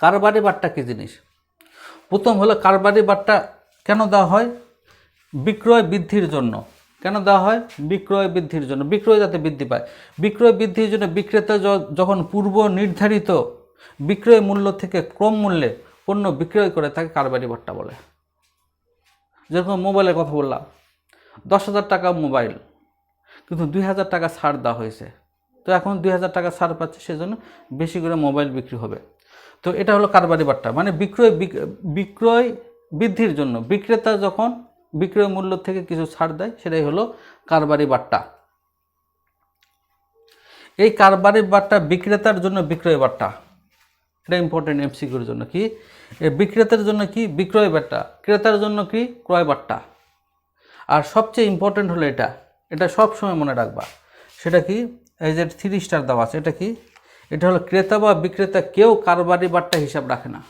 কারবারি বাট্টা কী জিনিস? প্রথম হলো কারবারি বাট্টা কেন দেওয়া হয়? বিক্রয় বৃদ্ধির জন্য। কেন দেওয়া হয়? বিক্রয় বৃদ্ধির জন্য। বিক্রয় যাতে বৃদ্ধি পায়। বিক্রয় বৃদ্ধির জন্য বিক্রেতা যখন পূর্ব নির্ধারিত বিক্রয় মূল্য থেকে ক্রম মূল্যে পণ্য বিক্রয় করে, তাকে কারবারি বাট্টা বলে। যেরকম মোবাইলের কথা বললাম, দশ হাজার টাকা মোবাইল, কিন্তু দুই হাজার টাকা ছাড় দেওয়া হয়েছে। তো এখন দুই হাজার টাকা ছাড় পাচ্ছে, সেজন্য বেশি করে মোবাইল বিক্রি হবে। তো এটা হলো কারবারি বাট্টা। মানে বিক্রয় বিক- বিক্রয় বৃদ্ধির জন্য। বিক্রেতা যখন বিক্রয় মূল্য থেকে কিছু ছাড় দেয়, সেটাই হলো কারবারি বাট্টা। এই কারবারি বাট্টা বিক্রেতার জন্য বিক্রয় বাট্টা। এটা ইম্পর্টেন্ট এমসিকিউর জন্য কি? বিক্রেতার জন্য কি? বিক্রয় বাট্টা। ক্রেতার জন্য কি? ক্রয় বাট্টা। আর সবচেয়ে ইম্পর্টেন্ট হলো এটা। এটা সব সময় মনে রাখবা। সেটা কি? এই যে থ্রি স্টার দেওয়া আছে, এটা কি? এটা হলো ক্রেতা বা বিক্রেতা কেউ কারবারি বাট্টা হিসাব রাখে না।